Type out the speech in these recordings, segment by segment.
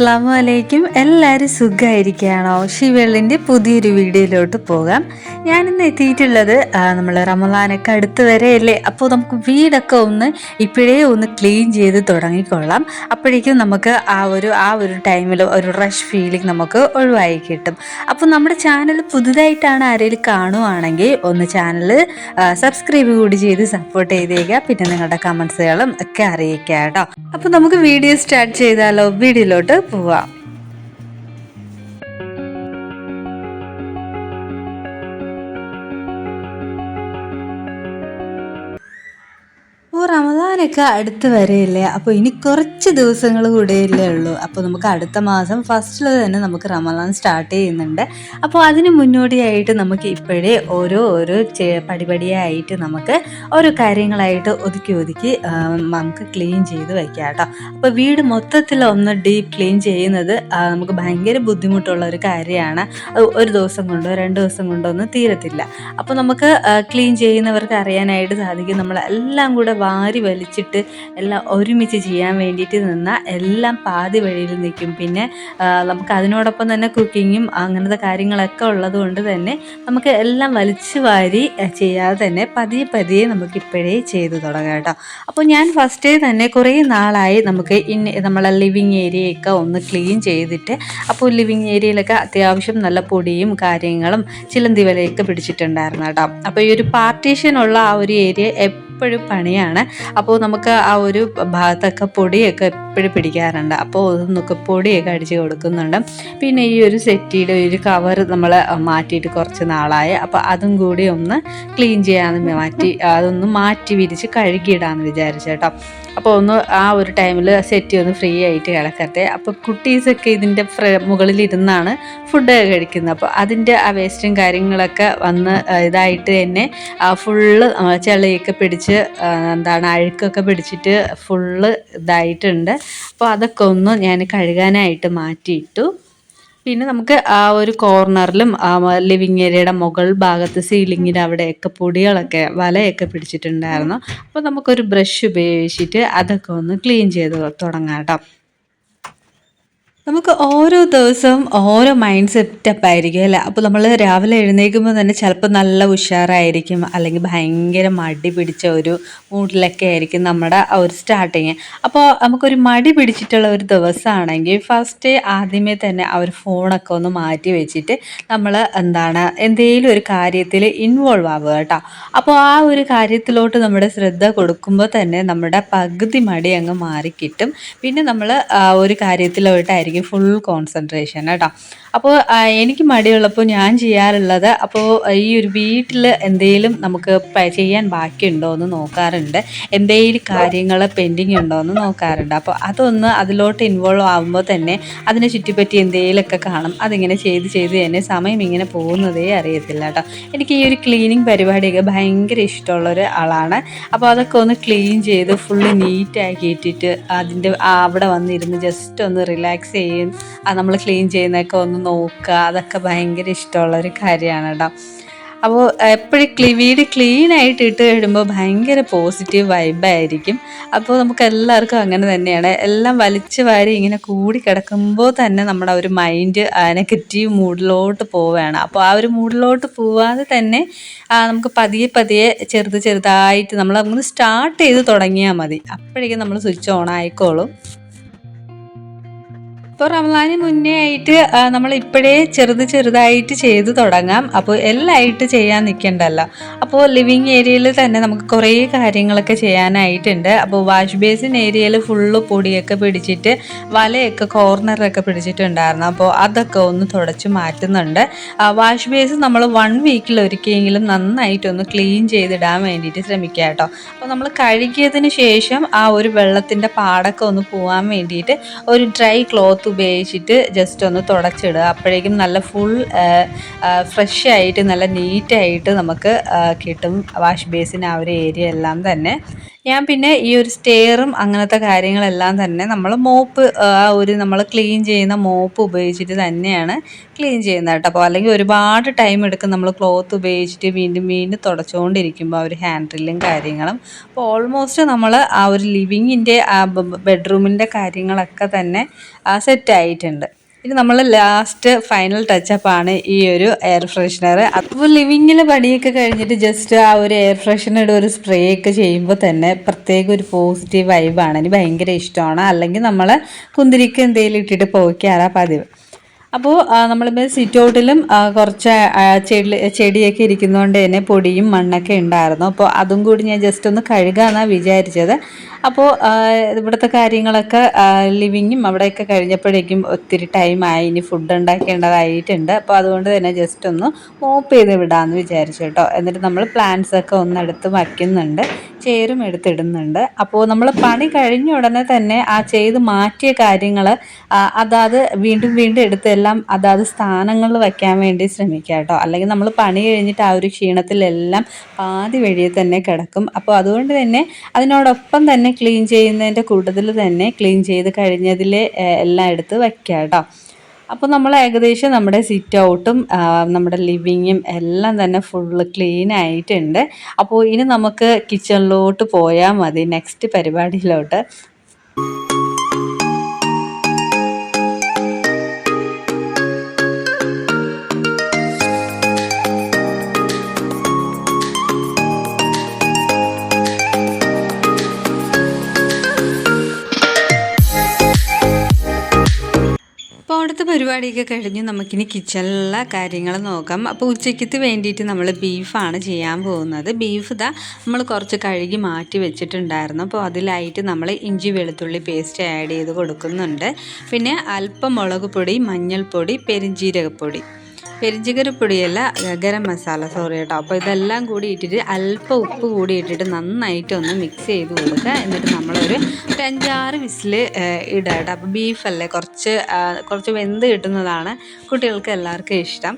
അസ്സാം വലൈക്കും എല്ലാവരും സുഖമായിരിക്കുകയാണോ ഷിവെള്ളിന്റെ പുതിയൊരു വീഡിയോയിലോട്ട് പോകാം. ഞാനിന്ന് എത്തിയിട്ടുള്ളത് നമ്മൾ റമദാനൊക്കെ അടുത്ത് വരെയല്ലേ? അപ്പോൾ നമുക്ക് വീടൊക്കെ ഒന്ന് ഇപ്പോഴേ ഒന്ന് ക്ലീൻ ചെയ്ത് തുടങ്ങിക്കൊള്ളാം. അപ്പോഴേക്കും നമുക്ക് ആ ഒരു ആ ഒരു ടൈമിൽ ഒരു റഷ് ഫീലിംഗ് നമുക്ക് ഒഴിവായി കിട്ടും. അപ്പോൾ നമ്മുടെ ചാനൽ പുതുതായിട്ടാണ് ആരെങ്കിലും കാണുവാണെങ്കിൽ ഒന്ന് ചാനൽ സബ്സ്ക്രൈബ് കൂടി ചെയ്ത് സപ്പോർട്ട് ചെയ്തേക്കുക പിന്നെ നിങ്ങളുടെ കമൻസുകളും ഒക്കെ അറിയിക്കുക കേട്ടോ. അപ്പോൾ നമുക്ക് വീഡിയോ സ്റ്റാർട്ട് ചെയ്താലോ? വീഡിയോയിലോട്ട് പോവാം. റമദാനൊക്കെ അടുത്ത് വരെയല്ലേ? അപ്പോൾ ഇനി കുറച്ച് ദിവസങ്ങൾ കൂടെയല്ലേ ഉള്ളൂ. അപ്പോൾ നമുക്ക് അടുത്ത മാസം ഫസ്റ്റിൽ തന്നെ നമുക്ക് റമദാൻ സ്റ്റാർട്ട് ചെയ്യുന്നുണ്ട്. അപ്പോൾ അതിന് മുന്നോടിയായിട്ട് നമുക്ക് ഇപ്പോഴേ ഓരോ ഓരോ പടിപടിയായിട്ട് നമുക്ക് ഓരോ കാര്യങ്ങളായിട്ട് ഒതുക്കി ഒതുക്കി നമുക്ക് ക്ലീൻ ചെയ്ത് വയ്ക്കാം കേട്ടോ. അപ്പോൾ വീട് മൊത്തത്തിൽ ഒന്ന് ഡീപ്പ് ക്ലീൻ ചെയ്യുന്നത് നമുക്ക് ഭയങ്കര ബുദ്ധിമുട്ടുള്ള ഒരു കാര്യമാണ്. ഒരു ദിവസം കൊണ്ടോ രണ്ട് ദിവസം കൊണ്ടോ ഒന്നും തീരത്തില്ല. അപ്പോൾ നമുക്ക് ക്ലീൻ ചെയ്യുന്നവർക്ക് അറിയാനായിട്ട് സാധിക്കും. നമ്മൾ എല്ലാം കൂടെ വാരി വലിച്ചിട്ട് എല്ലാം ഒരുമിച്ച് ചെയ്യാൻ വേണ്ടിയിട്ട് നിന്നാൽ എല്ലാം പാതി വഴിയിൽ നിൽക്കും. പിന്നെ നമുക്ക് അതിനോടൊപ്പം തന്നെ കുക്കിങ്ങും അങ്ങനത്തെ കാര്യങ്ങളൊക്കെ ഉള്ളത് കൊണ്ട് തന്നെ നമുക്ക് എല്ലാം വലിച്ചു വാരി ചെയ്യാതെ തന്നെ പതിയെ പതിയെ നമുക്ക് ഇപ്പോഴേ ചെയ്തു തുടങ്ങാം കേട്ടോ. അപ്പോൾ ഞാൻ ഫസ്റ്റേ തന്നെ കുറേ നാളായി നമുക്ക് ഇൻ നമ്മളെ ലിവിങ് ഏരിയയൊക്കെ ഒന്ന് ക്ലീൻ ചെയ്തിട്ട് അപ്പോൾ ലിവിങ് ഏരിയയിലൊക്കെ അത്യാവശ്യം നല്ല പൊടിയും കാര്യങ്ങളും ചിലന്തി വിലയൊക്കെ പിടിച്ചിട്ടുണ്ടായിരുന്നു കേട്ടോ. അപ്പോൾ ഈ ഒരു പാർട്ടീഷനുള്ള ആ ഒരു ഏരിയ എപ്പോഴും പണിയാണ്. അപ്പോൾ നമുക്ക് ആ ഒരു ഭാഗത്തൊക്കെ പൊടിയൊക്കെ എപ്പോഴും പിടിക്കാറുണ്ട്. അപ്പോൾ ഒന്നൊക്കെ പൊടിയൊക്കെ അടിച്ച് കൊടുക്കുന്നുണ്ട്. പിന്നെ ഈ ഒരു സെറ്റിയുടെ ഒരു കവർ നമ്മൾ മാറ്റിയിട്ട് കുറച്ച് നാളായി. അപ്പോൾ അതും കൂടി ഒന്ന് ക്ലീൻ ചെയ്യാമെന്ന് മാറ്റി അതൊന്ന് മാറ്റി വിരിച്ച് കഴുകിയിടാമെന്ന് വിചാരിച്ചു കേട്ടോ. അപ്പോൾ ഒന്ന് ആ ഒരു ടൈമിൽ സെറ്റി ഒന്ന് ഫ്രീ ആയിട്ട് കിടക്കട്ടെ. അപ്പോൾ കുട്ടീസൊക്കെ ഇതിന്റെ മുകളിലിരുന്നാണ് ഫുഡ് കഴിക്കുന്നത്. അപ്പോൾ അതിന്റെ ആ വേസ്റ്റും കാര്യങ്ങളൊക്കെ വന്ന് ഇതായിട്ട് തന്നെ ഫുള്ള് ചെളിയൊക്കെ പിടിച്ച് എന്താണ് അഴുക്കൊക്കെ പിടിച്ചിട്ട് ഫുള്ള് ഇതായിട്ടുണ്ട്. അപ്പോൾ അതൊക്കെ ഒന്ന് ഞാൻ കഴുകാനായിട്ട് മാറ്റിയിട്ടു. പിന്നെ നമുക്ക് ആ ഒരു കോർണറിലും ലിവിങ് ഏരിയയുടെ മുകൾ ഭാഗത്ത് സീലിങ്ങിന്റെ അവിടെയൊക്കെ പൊടികളൊക്കെ വലയൊക്കെ പിടിച്ചിട്ടുണ്ടായിരുന്നു. അപ്പോൾ നമുക്കൊരു ബ്രഷ് ഉപയോഗിച്ചിട്ട് അതൊക്കെ ഒന്ന് ക്ലീൻ ചെയ്ത് തുടങ്ങാം കേട്ടോ. നമുക്ക് ഓരോ ദിവസവും ഓരോ മൈൻഡ് സെറ്റപ്പ് ആയിരിക്കും അല്ലേ? അപ്പോൾ നമ്മൾ രാവിലെ എഴുന്നേൽക്കുമ്പോൾ തന്നെ ചിലപ്പോൾ നല്ല ഉഷാറായിരിക്കും അല്ലെങ്കിൽ ഭയങ്കര മടി പിടിച്ച ഒരു മൂഡിലൊക്കെ ആയിരിക്കും നമ്മുടെ ആ ഒരു സ്റ്റാർട്ടിങ് അപ്പോൾ നമുക്കൊരു മടി പിടിച്ചിട്ടുള്ള ഒരു ദിവസമാണെങ്കിൽ ഫസ്റ്റ് ആദ്യമേ തന്നെ ആ ഒരു ഫോണൊക്കെ ഒന്ന് മാറ്റി വെച്ചിട്ട് നമ്മൾ എന്താണ് എന്തെങ്കിലും ഒരു കാര്യത്തിൽ ഇൻവോൾവ് ആവുക കേട്ടോ. അപ്പോൾ ആ ഒരു കാര്യത്തിലോട്ട് നമ്മുടെ ശ്രദ്ധ കൊടുക്കുമ്പോൾ തന്നെ നമ്മുടെ പകുതി മടി അങ്ങ് മാറിക്കിട്ടും. പിന്നെ നമ്മൾ ഒരു കാര്യത്തിലോട്ടായിരിക്കും ഫുൾ കോൺസെൻട്രേഷൻ കേട്ടോ അപ്പോൾ എനിക്ക് മടിയുള്ളപ്പോൾ ഞാൻ ചെയ്യാറുള്ളത് അപ്പോൾ ഈ ഒരു വീട്ടിൽ എന്തെങ്കിലും നമുക്ക് ചെയ്യാൻ ബാക്കിയുണ്ടോ എന്ന് നോക്കാറുണ്ട്. എന്തെങ്കിലും കാര്യങ്ങൾ പെൻഡിങ് ഉണ്ടോ എന്ന് നോക്കാറുണ്ട്. അപ്പോൾ അതൊന്ന് അതിലോട്ട് ഇൻവോൾവ് ആകുമ്പോൾ തന്നെ അതിനെ ചുറ്റിപ്പറ്റി എന്തെങ്കിലുമൊക്കെ കാണും. അതിങ്ങനെ ചെയ്ത് ചെയ്ത് തന്നെ സമയം ഇങ്ങനെ പോകുന്നതേ അറിയത്തില്ല കേട്ടോ എനിക്ക് ഈ ഒരു ക്ലീനിങ് പരിപാടിയൊക്കെ ഭയങ്കര ഇഷ്ടമുള്ള ഒരു ആളാണ്. അപ്പോൾ അതൊക്കെ ഒന്ന് ക്ലീൻ ചെയ്ത് ഫുള്ള് നീറ്റാക്കി ഇട്ടിട്ട് അതിന്റെ അവിടെ വന്നിരുന്ന് ജസ്റ്റ് ഒന്ന് റിലാക്സ് അത് നമ്മൾ ക്ലീൻ ചെയ്യുന്നതൊക്കെ ഒന്ന് നോക്കുക. അതൊക്കെ ഭയങ്കര ഇഷ്ടമുള്ള ഒരു കാര്യമാണ് കേട്ടോ അപ്പോൾ എപ്പോഴും ക്ലീ വീട് ക്ലീൻ ആയിട്ട് ഇട്ട് കഴിയുമ്പോൾ ഭയങ്കര പോസിറ്റീവ് വൈബായിരിക്കും അപ്പോൾ നമുക്ക് എല്ലാവർക്കും അങ്ങനെ തന്നെയാണ്. എല്ലാം വലിച്ചു വാരി ഇങ്ങനെ കൂടി കിടക്കുമ്പോൾ തന്നെ നമ്മുടെ ഒരു മൈൻഡ് നെഗറ്റീവ് മൂഡിലോട്ട് പോവുകയാണ്. അപ്പോൾ ആ ഒരു മൂഡിലോട്ട് പോവാതെ തന്നെ നമുക്ക് പതിയെ പതിയെ ചെറുത് ചെറുതായിട്ട് നമ്മൾ അങ്ങനെ സ്റ്റാർട്ട് ചെയ്ത് തുടങ്ങിയാൽ മതി. അപ്പോഴേക്കും നമ്മൾ സ്വിച്ച് ഓൺ ആയിക്കോളും. ഇപ്പോൾ റമദാന് മുന്നേ ആയിട്ട് നമ്മൾ ഇപ്പോഴേ ചെറുത് ചെറുതായിട്ട് ചെയ്ത് തുടങ്ങാം. അപ്പോൾ എല്ലായിട്ട് ചെയ്യാൻ നിൽക്കണ്ടല്ലോ അപ്പോൾ ലിവിങ് ഏരിയയിൽ തന്നെ നമുക്ക് കുറേ കാര്യങ്ങളൊക്കെ ചെയ്യാനായിട്ടുണ്ട്. അപ്പോൾ വാഷ് ബേസിൻ ഏരിയയിൽ ഫുള്ള് പൊടിയൊക്കെ പിടിച്ചിട്ട് വലയൊക്കെ കോർണറൊക്കെ പിടിച്ചിട്ടുണ്ടായിരുന്നു. അപ്പോൾ അതൊക്കെ ഒന്ന് തുടച്ച് മാറ്റുന്നുണ്ട്. വാഷ് ബേസ് നമ്മൾ വൺ വീക്കിൽ ഒരിക്കലെങ്കിലും നന്നായിട്ടൊന്ന് ക്ലീൻ ചെയ്തിടാൻ വേണ്ടിയിട്ട് ശ്രമിക്കുക കേട്ടോ. അപ്പോൾ നമ്മൾ കഴുകിയതിന് ശേഷം ആ ഒരു വെള്ളത്തിന്റെ പാടൊക്കെ ഒന്ന് പോകാൻ വേണ്ടിയിട്ട് ഒരു ഡ്രൈ ക്ലോത്ത് ഉപയോഗിച്ചിട്ട് ജസ്റ്റ് ഒന്ന് തുടച്ചിടുക. അപ്പോഴേക്കും നല്ല ഫുൾ ഫ്രഷ് ആയിട്ട് നല്ല നീറ്റായിട്ട് നമുക്ക് കിട്ടും വാഷ് ബേസിൻ ആ ഒരു ഏരിയ എല്ലാം തന്നെ. ഞാൻ പിന്നെ ഈ ഒരു സ്റ്റെയറും അങ്ങനത്തെ കാര്യങ്ങളെല്ലാം തന്നെ നമ്മൾ മോപ്പ് ആ ഒരു നമ്മൾ ക്ലീൻ ചെയ്യുന്ന മോപ്പ് ഉപയോഗിച്ചിട്ട് തന്നെയാണ് ക്ലീൻ ചെയ്യുന്നത് കേട്ടോ. അപ്പോൾ അല്ലെങ്കിൽ ഒരുപാട് ടൈം എടുക്കും നമ്മൾ ക്ലോത്ത് ഉപയോഗിച്ചിട്ട് വീണ്ടും വീണ്ടും തുടച്ചുകൊണ്ടിരിക്കുമ്പോൾ ആ ഒരു ഡ്രില്ലും കാര്യങ്ങളും. അപ്പോൾ ഓൾമോസ്റ്റ് നമ്മൾ ആ ഒരു ലിവിങ്ങിന്റെ ആ ബെഡ്റൂമിന്റെ കാര്യങ്ങളൊക്കെ തന്നെ സെറ്റ് ആയിട്ടുണ്ട്. ഇനി നമ്മൾ ലാസ്റ്റ് ഫൈനൽ ടച്ചപ്പാണ് ഈ ഒരു എയർ ഫ്രഷ്നർ അപ്പോൾ ലിവിങ്ങിലെ പണിയൊക്കെ കഴിഞ്ഞിട്ട് ജസ്റ്റ് ആ ഒരു എയർ ഫ്രഷ്നറുടെ ഒരു സ്പ്രേ ഒക്കെ ചെയ്യുമ്പോൾ തന്നെ പ്രത്യേക ഒരു പോസിറ്റീവ് വൈബാണ് എനിക്ക് ഭയങ്കര ഇഷ്ടമാണ്. അല്ലെങ്കിൽ നമ്മൾ കുന്തിരിക്ക് എന്തെങ്കിലും ഇട്ടിട്ട് പോയിക്കാറാണ് പതിവ്. അപ്പോൾ നമ്മളിപ്പോൾ സിറ്റ് ഔട്ടിലും കുറച്ച് ചെടി ചെടിയൊക്കെ ഇരിക്കുന്നതുകൊണ്ട് തന്നെ പൊടിയും മണ്ണൊക്കെ ഉണ്ടായിരുന്നു. അപ്പോൾ അതും കൂടി ഞാൻ ജസ്റ്റ് ഒന്ന് കഴുകാമെന്നാണ് വിചാരിച്ചത്. അപ്പോൾ ഇവിടുത്തെ കാര്യങ്ങളൊക്കെ ലിവിങ്ങും അവിടെയൊക്കെ കഴിഞ്ഞപ്പോഴേക്കും ഒത്തിരി ടൈമായി ഇനി ഫുഡ് ഉണ്ടാക്കേണ്ടതായിട്ടുണ്ട്. അപ്പോൾ അതുകൊണ്ട് തന്നെ ജസ്റ്റ് ഒന്ന് മോപ്പ് ചെയ്ത് വിടാമെന്ന് വിചാരിച്ചു കേട്ടോ. എന്നിട്ട് നമ്മൾ പ്ലാന്റ്സ് ഒക്കെ ഒന്നെടുത്ത് വയ്ക്കുന്നുണ്ട്. ചേരും എടുത്തിടുന്നുണ്ട്. അപ്പോൾ നമ്മൾ പണി കഴിഞ്ഞ ഉടനെ തന്നെ ആ ചെയ്ത് മാറ്റിയ കാര്യങ്ങൾ അതാത് വീണ്ടും വീണ്ടും എടുത്തെല്ലാം അതാത് സ്ഥാനങ്ങളിൽ വയ്ക്കാൻ വേണ്ടി ശ്രമിക്കുക കേട്ടോ. അല്ലെങ്കിൽ നമ്മൾ പണി കഴിഞ്ഞിട്ട് ആ ഒരു ക്ഷീണത്തിലെല്ലാം പാതി വഴിയിൽ തന്നെ കിടക്കും. അപ്പോൾ അതുകൊണ്ട് തന്നെ അതിനോടൊപ്പം തന്നെ ക്ലീൻ ചെയ്യുന്നതിന്റെ കൂടുതൽ തന്നെ ക്ലീൻ ചെയ്ത് കഴിഞ്ഞതിൽ എല്ലാം എടുത്ത് വയ്ക്കുക കേട്ടോ. അപ്പോൾ നമ്മൾ ഏകദേശം നമ്മുടെ സിറ്റ് ഔട്ടും നമ്മുടെ ലിവിങ്ങും എല്ലാം തന്നെ ഫുള്ള് ക്ലീൻ ആയിട്ടുണ്ട്. അപ്പോൾ ഇനി നമുക്ക് കിച്ചണിലോട്ട് പോയാൽ മതി നെക്സ്റ്റ് പരിപാടിയിലോട്ട്. പരിപാടിയൊക്കെ കഴിഞ്ഞ് നമുക്കിനി കിച്ചണിലുള്ള കാര്യങ്ങൾ നോക്കാം. അപ്പോൾ ഉച്ചയ്ക്കത്ത് വേണ്ടിയിട്ട് നമ്മൾ ബീഫാണ് ചെയ്യാൻ പോകുന്നത്. ബീഫ് ഇതാ നമ്മൾ കുറച്ച് കഴുകി മാറ്റി വെച്ചിട്ടുണ്ടായിരുന്നു. അപ്പോൾ അതിലായിട്ട് നമ്മൾ ഇഞ്ചി വെളുത്തുള്ളി പേസ്റ്റ് ആഡ് ചെയ്ത് കൊടുക്കുന്നുണ്ട്. പിന്നെ അല്പം മുളക് പൊടി മഞ്ഞൾപ്പൊടി പെരിഞ്ജീരകപ്പൊടി പെരിഞ്ചിക്കരപ്പൊടിയല്ല ഗരം മസാല സോറി കേട്ടോ. അപ്പോൾ ഇതെല്ലാം കൂടി ഇട്ടിട്ട് അല്പം ഉപ്പ് കൂടി ഇട്ടിട്ട് നന്നായിട്ട് ഒന്ന് മിക്സ് ചെയ്ത് കൊടുക്കുക. എന്നിട്ട് നമ്മളൊരു ഒരു അഞ്ചാറ് വിസിൽ ഇടുക കേട്ടോ. അപ്പോൾ ബീഫല്ലേ കുറച്ച് കുറച്ച് വെന്ത് കിട്ടുന്നതാണ് കുട്ടികൾക്ക് എല്ലാവർക്കും ഇഷ്ടം.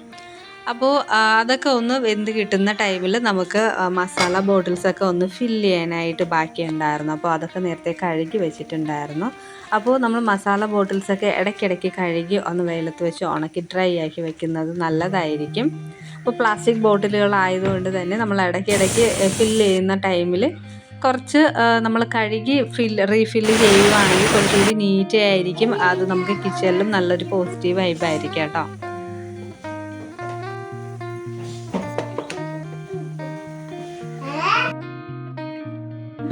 അപ്പോൾ അതൊക്കെ ഒന്ന് വെന്ത് കിട്ടുന്ന ടൈമിൽ നമുക്ക് മസാല ബോട്ടിൽസൊക്കെ ഒന്ന് ഫില്ല് ചെയ്യാനായിട്ട് ബാക്കിയുണ്ടായിരുന്നു. അപ്പോൾ അതൊക്കെ നേരത്തെ കഴുകി വെച്ചിട്ടുണ്ടായിരുന്നു. അപ്പോൾ നമ്മൾ മസാല ബോട്ടിൽസൊക്കെ ഇടയ്ക്കിടയ്ക്ക് കഴുകി ഒന്ന് വെയിലത്ത് വെച്ച് ഉണക്കി ഡ്രൈ ആക്കി വെക്കുന്നത് നല്ലതായിരിക്കും. അപ്പോൾ പ്ലാസ്റ്റിക് ബോട്ടിലുകളായതുകൊണ്ട് തന്നെ നമ്മൾ ഇടയ്ക്കിടയ്ക്ക് ഫില്ല് ചെയ്യുന്ന ടൈമിൽ കുറച്ച് നമ്മൾ കഴുകി ഫിൽ റീഫില്ല് ചെയ്യുവാണെങ്കിൽ കുറച്ചുകൂടി നീറ്റ് ആയിരിക്കും. അത് നമുക്ക് കിച്ചണിലും നല്ലൊരു പോസിറ്റീവ് വൈബായിരിക്കും കേട്ടോ.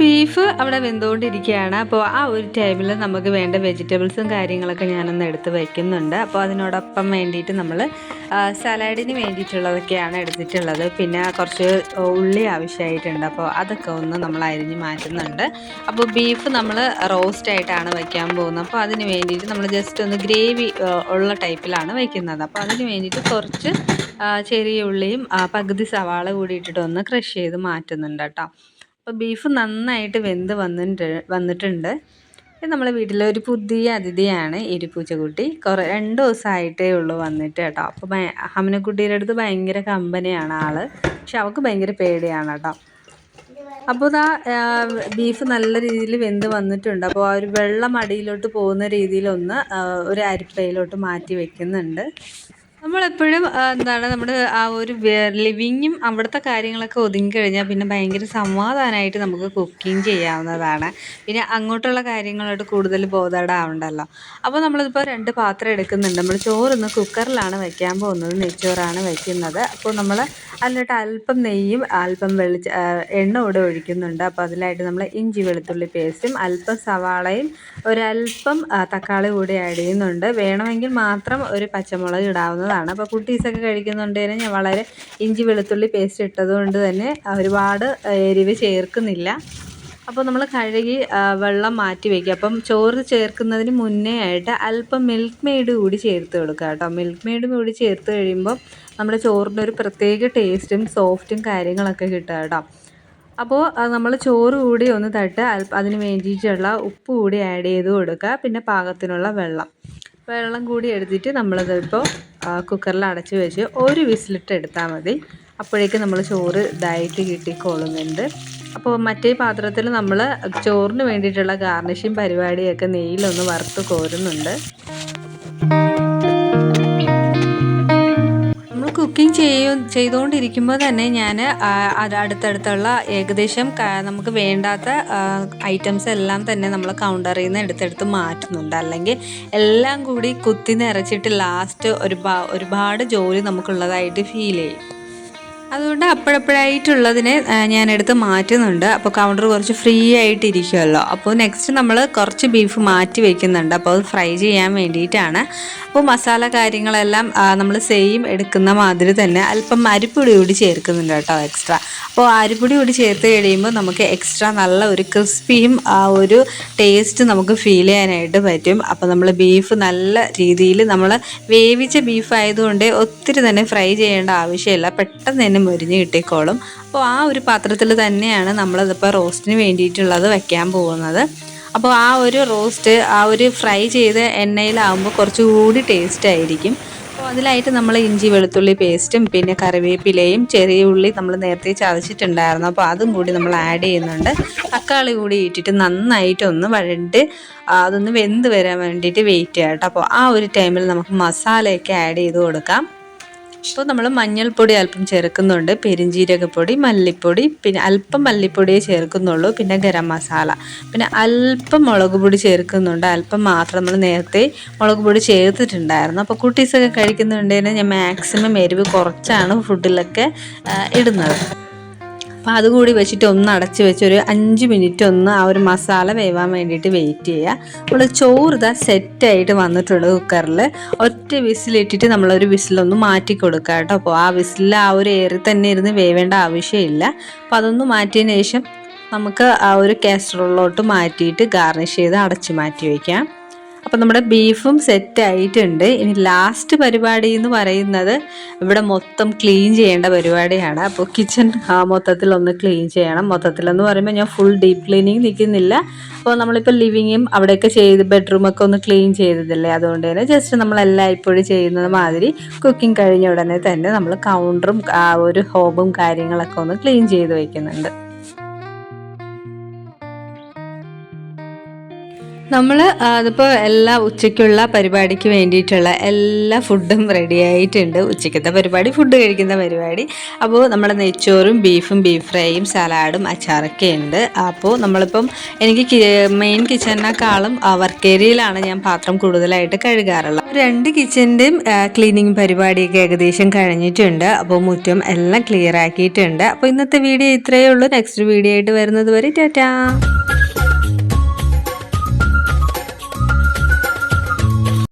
ബീഫ് അവിടെ വെന്തുകൊണ്ടിരിക്കുകയാണ്. അപ്പോൾ ആ ഒരു ടൈമിൽ നമുക്ക് വേണ്ട വെജിറ്റബിൾസും കാര്യങ്ങളൊക്കെ ഞാനൊന്ന് എടുത്ത് വയ്ക്കുന്നുണ്ട് അപ്പോൾ അതിനോടൊപ്പം വേണ്ടിയിട്ട് നമ്മൾ സലാഡിന് വേണ്ടിയിട്ടുള്ളതൊക്കെയാണ് എടുത്തിട്ടുള്ളത്. പിന്നെ കുറച്ച് ഉള്ളി ആവശ്യമായിട്ടുണ്ട്. അപ്പോൾ അതൊക്കെ ഒന്ന് നമ്മൾ അരിഞ്ഞ് മാറ്റുന്നുണ്ട്. അപ്പോൾ ബീഫ് നമ്മൾ റോസ്റ്റ് ആയിട്ടാണ് വയ്ക്കാൻ പോകുന്നത്. അപ്പോൾ അതിന് വേണ്ടിയിട്ട് നമ്മൾ ജസ്റ്റ് ഒന്ന് ഗ്രേവി ഉള്ള ടൈപ്പിലാണ് വയ്ക്കുന്നത് അപ്പോൾ അതിന് വേണ്ടിയിട്ട് കുറച്ച് ചെറിയ ഉള്ളിയും പകുതി സവാള കൂടി ഒന്ന് ക്രഷ് ചെയ്ത് മാറ്റുന്നുണ്ട് കേട്ടോ. അപ്പോൾ ബീഫ് നന്നായിട്ട് വെന്ത് വന്നിട്ട് വന്നിട്ടുണ്ട്. നമ്മളെ വീട്ടിലെ ഒരു പുതിയ അതിഥിയാണ് എരിപ്പൂച്ചക്കുട്ടി. കുറേ രണ്ട് ദിവസമായിട്ടേ ഉള്ളൂ വന്നിട്ട് കേട്ടോ. അപ്പോൾ ഹമനക്കുട്ടിയുടെ അടുത്ത് ഭയങ്കര കമ്പനിയാണ് ആൾ. പക്ഷെ അവൾക്ക് ഭയങ്കര പേടിയാണ് കേട്ടോ. അപ്പോൾ ഇതാ ബീഫ് നല്ല രീതിയിൽ വെന്ത് വന്നിട്ടുണ്ട്. അപ്പോൾ ആ ഒരു വെള്ളം അടിയിലോട്ട് പോകുന്ന രീതിയിലൊന്ന് ഒരു അരിപ്പയിലോട്ട് മാറ്റി വെക്കുന്നുണ്ട്. നമ്മളെപ്പോഴും എന്താണ് നമ്മുടെ ആ ഒരു ലിവിങ്ങും അവിടുത്തെ കാര്യങ്ങളൊക്കെ ഒതുങ്ങി കഴിഞ്ഞാൽ പിന്നെ ഭയങ്കര സമാധാനമായിട്ട് നമുക്ക് കുക്കിംഗ് ചെയ്യാവുന്നതാണ്. പിന്നെ അങ്ങോട്ടുള്ള കാര്യങ്ങളോട് കൂടുതൽ ബോധേഡാവണ്ടല്ലോ അപ്പോൾ നമ്മളിപ്പോൾ രണ്ട് പാത്രം എടുക്കുന്നുണ്ട്. നമ്മൾ ചോറൊന്ന് കുക്കറിലാണ് വയ്ക്കാൻ പോകുന്നത് നെയ്ച്ചോറാണ് വയ്ക്കുന്നത്. അപ്പോൾ നമ്മൾ അതിലോട്ട് അല്പം നെയ്യും അല്പം വെളിച്ച എണ്ണ കൂടെ ഒഴിക്കുന്നുണ്ട്. അപ്പോൾ അതിലായിട്ട് നമ്മൾ ഇഞ്ചി വെളുത്തുള്ളി പേസ്റ്റും അല്പം സവാളയും ഒരല്പം തക്കാളി കൂടി ആഡ് ചെയ്യുന്നുണ്ട്. വേണമെങ്കിൽ മാത്രം ഒരു പച്ചമുളക് ഇടാവുന്നത് നല്ലതാണ് അപ്പോൾ കുട്ടീസൊക്കെ കഴിക്കുന്നുണ്ടെങ്കിൽ ഞാൻ വളരെ ഇഞ്ചി വെളുത്തുള്ളി പേസ്റ്റ് ഇട്ടതുകൊണ്ട് തന്നെ ഒരുപാട് എരിവ് ചേർക്കുന്നില്ല. അപ്പോൾ നമ്മൾ കഴുകി വെള്ളം മാറ്റി വയ്ക്കുക അപ്പം ചോറ് ചേർക്കുന്നതിന് മുന്നേ ആയിട്ട് അല്പം മിൽക്ക് മെയ്ഡ് കൂടി ചേർത്ത് കൊടുക്കുക കേട്ടോ. മിൽക്ക് മെയ്ഡ് കൂടി ചേർത്ത് കഴിയുമ്പോൾ നമ്മുടെ ചോറിന്റെ ഒരു പ്രത്യേക ടേസ്റ്റും സോഫ്റ്റും കാര്യങ്ങളൊക്കെ കിട്ടുക കേട്ടോ. അപ്പോൾ നമ്മൾ ചോറ് കൂടി ഒന്ന് തട്ട് അതിന് വേണ്ടിയിട്ടുള്ള ഉപ്പ് കൂടി ആഡ് ചെയ്ത് കൊടുക്കുക. പിന്നെ പാകത്തിനുള്ള വെള്ളം. വെള്ളം കൂടി എടുത്തിട്ട് നമ്മളിതിപ്പോൾ കുക്കറിൽ അടച്ച് വെച്ച് ഒരു വിസിലിട്ട് എടുത്താൽ മതി. അപ്പോഴേക്ക് നമ്മൾ ചോറ് ഇതായിട്ട് കിട്ടിക്കൊള്ളുന്നുണ്ട് അപ്പോൾ മറ്റേ പാത്രത്തിൽ നമ്മൾ ചോറിന് വേണ്ടിയിട്ടുള്ള ഗാർണിഷും പരിപാടിയൊക്കെ നെയ്യിലൊന്ന് വറുത്ത് കോരുന്നുണ്ട്. കുക്കിംഗ് ചെയ്യും ചെയ്തുകൊണ്ടിരിക്കുമ്പോൾ തന്നെ ഞാൻ അടുത്തടുത്തുള്ള ഏകദേശം നമുക്ക് വേണ്ടാത്ത ഐറ്റംസ് എല്ലാം തന്നെ നമ്മൾ കൗണ്ടറിൽ നിന്ന് എടുത്തെടുത്ത് മാറ്റുന്നുണ്ട്. അല്ലെങ്കിൽ എല്ലാം കൂടി കുത്തി നിറച്ചിട്ട് ലാസ്റ്റ് ഒരു ഒരുപാട് ജോലി നമുക്കുള്ളതായിട്ട് ഫീൽ ചെയ്യും. അതുകൊണ്ട് അപ്പോഴപ്പോഴായിട്ടുള്ളതിനെ ഞാൻ എടുത്ത് മാറ്റുന്നുണ്ട്. അപ്പോൾ കൗണ്ടർ കുറച്ച് ഫ്രീ ആയിട്ട് ഇരിക്കുമല്ലോ അപ്പോൾ നെക്സ്റ്റ് നമ്മൾ കുറച്ച് ബീഫ് മാറ്റി വെക്കുന്നുണ്ട്. അപ്പോൾ അത് ഫ്രൈ ചെയ്യാൻ വേണ്ടിയിട്ടാണ്. അപ്പോൾ മസാല കാര്യങ്ങളെല്ലാം നമ്മൾ സെയിം എടുക്കുന്ന മാതിരി തന്നെ അല്പം അരിപ്പൊടി കൂടി ചേർക്കുന്നുണ്ട് കേട്ടോ എക്സ്ട്രാ അപ്പോൾ അരിപ്പൊടി കൂടി ചേർത്ത് കഴിയുമ്പോൾ നമുക്ക് എക്സ്ട്രാ നല്ല ഒരു ക്രിസ്പിയും ആ ഒരു ടേസ്റ്റ് നമുക്ക് ഫീൽ ചെയ്യാനായിട്ട് പറ്റും. അപ്പോൾ നമ്മൾ ബീഫ് നല്ല രീതിയിൽ നമ്മൾ വേവിച്ച ബീഫ് ആയതുകൊണ്ട് ഒത്തിരി തന്നെ ഫ്രൈ ചെയ്യേണ്ട ആവശ്യമില്ല. പെട്ടെന്ന് തന്നെ മുരിഞ്ഞ് കിട്ടിക്കോളും. അപ്പോൾ ആ ഒരു പാത്രത്തിൽ തന്നെയാണ് നമ്മളതിപ്പോൾ റോസ്റ്റിന് വേണ്ടിയിട്ടുള്ളത് വയ്ക്കാൻ പോകുന്നത്. അപ്പോൾ ആ ഒരു റോസ്റ്റ് ആ ഒരു ഫ്രൈ ചെയ്ത എണ്ണയിലാവുമ്പോൾ കുറച്ചുകൂടി ടേസ്റ്റ് ആയിരിക്കും. അപ്പോൾ അതിലായിട്ട് നമ്മൾ ഇഞ്ചി വെളുത്തുള്ളി പേസ്റ്റും പിന്നെ കറിവേപ്പിലയും ചെറിയ ഉള്ളി നമ്മൾ നേരത്തെ ചതച്ചിട്ടുണ്ടായിരുന്നു. അപ്പോൾ അതും കൂടി നമ്മൾ ആഡ് ചെയ്യുന്നുണ്ട്. തക്കാളി കൂടി ഇട്ടിട്ട് നന്നായിട്ടൊന്ന് വഴണ്ട് അതൊന്ന് വെന്ത് വരാൻ വേണ്ടിയിട്ട് വെയിറ്റ് ചെയ്യാം കേട്ടോ. അപ്പോൾ ആ ഒരു ടൈമിൽ നമുക്ക് മസാലയൊക്കെ ആഡ് ചെയ്ത് കൊടുക്കാം. അപ്പോൾ നമ്മൾ മഞ്ഞൾപ്പൊടി അല്പം ചേർക്കുന്നുണ്ട്. പെരിഞ്ജീരകപ്പൊടി മല്ലിപ്പൊടി പിന്നെ അല്പം മല്ലിപ്പൊടിയേ ചേർക്കുന്നുള്ളൂ. പിന്നെ ഗരം മസാല. പിന്നെ അല്പം മുളക് പൊടി ചേർക്കുന്നുണ്ട്. അല്പം മാത്രം നമ്മൾ നേരത്തെ മുളക് പൊടി ചേർത്തിട്ടുണ്ടായിരുന്നു. അപ്പോൾ കുട്ടീസൊക്കെ കഴിക്കുന്നുണ്ടെങ്കിൽ ഞാൻ മാക്സിമം എരിവ് കുറച്ചാണ് ഫുഡിലൊക്കെ ഇടുന്നത്. അപ്പോൾ അതുകൂടി വെച്ചിട്ട് ഒന്ന് അടച്ച് വെച്ച് ഒരു അഞ്ച് മിനിറ്റ് ഒന്ന് ആ ഒരു മസാല വേവാൻ വേണ്ടിയിട്ട് വെയിറ്റ് ചെയ്യുക. നമ്മൾ ചോറ് ഇതാ സെറ്റായിട്ട് വന്നിട്ടുണ്ട് കുക്കറിൽ ഒറ്റ വിസിലിട്ടിട്ട് നമ്മളൊരു വിസിലൊന്ന് മാറ്റി കൊടുക്കുക കേട്ടോ. അപ്പോൾ ആ വിസിലിൽ ആ ഒരു ഏറി തന്നെ ഇരുന്ന് വേവേണ്ട ആവശ്യമില്ല. അപ്പോൾ അതൊന്ന് മാറ്റിയതിന് ശേഷം നമുക്ക് ആ ഒരു കാസറോളിലോട്ട് മാറ്റിയിട്ട് ഗാർണിഷ് ചെയ്ത് അടച്ച് മാറ്റി വയ്ക്കാം അപ്പോൾ നമ്മുടെ ബീഫും സെറ്റ് ആയിട്ടുണ്ട്. ഇനി ലാസ്റ്റ് പരിപാടി എന്ന് പറയുന്നത് ഇവിടെ മൊത്തം ക്ലീൻ ചെയ്യേണ്ട പരിപാടിയാണ്. അപ്പോൾ കിച്ചൺ മൊത്തത്തിൽ ഒന്ന് ക്ലീൻ ചെയ്യണം. മൊത്തത്തിലെന്ന് പറയുമ്പോൾ ഞാൻ ഫുൾ ഡീപ്പ് ക്ലീനിങ് നിൽക്കുന്നില്ല. അപ്പോൾ നമ്മളിപ്പോൾ ലിവിങ്ങും അവിടെയൊക്കെ ചെയ്ത് ബെഡ്റൂമൊക്കെ ഒന്ന് ക്ലീൻ ചെയ്തതല്ലേ? അതുകൊണ്ട് തന്നെ ജസ്റ്റ് നമ്മളെല്ലാം ഇപ്പോഴും ചെയ്യുന്നത് മാതിരി കുക്കിംഗ് കഴിഞ്ഞ ഉടനെ തന്നെ നമ്മൾ കൗണ്ടറും ഒരു ഹോബും കാര്യങ്ങളൊക്കെ ഒന്ന് ക്ലീൻ ചെയ്ത് വെക്കുന്നുണ്ട്. നമ്മൾ അതിപ്പോൾ എല്ലാ ഉച്ചയ്ക്കുള്ള പരിപാടിക്ക് വേണ്ടിയിട്ടുള്ള എല്ലാ ഫുഡും റെഡി ആയിട്ടുണ്ട്. ഉച്ചയ്ക്കത്തെ പരിപാടി ഫുഡ് കഴിക്കുന്ന പരിപാടി. അപ്പോൾ നമ്മുടെ നെയ്ച്ചോറും ബീഫും ബീഫ് ഫ്രൈയും സലാഡും അച്ചാറൊക്കെ ഉണ്ട്. അപ്പോൾ നമ്മളിപ്പം എനിക്ക് മെയിൻ കിച്ചണിനേക്കാളും വർക്ക് ഏരിയയിലാണ് ഞാൻ പാത്രം കൂടുതലായിട്ട് കഴുകാറുള്ളത്. രണ്ട് കിച്ചന്റെയും ക്ലീനിങ് പരിപാടിയൊക്കെ ഏകദേശം കഴിഞ്ഞിട്ടുണ്ട്. അപ്പോൾ മുറ്റം എല്ലാം ക്ലിയർ ആക്കിയിട്ടുണ്ട്. അപ്പോൾ ഇന്നത്തെ വീഡിയോ ഇത്രയേ ഉള്ളൂ. നെക്സ്റ്റ് വീഡിയോ ആയിട്ട് വരുന്നത് വരെ ടാറ്റാ!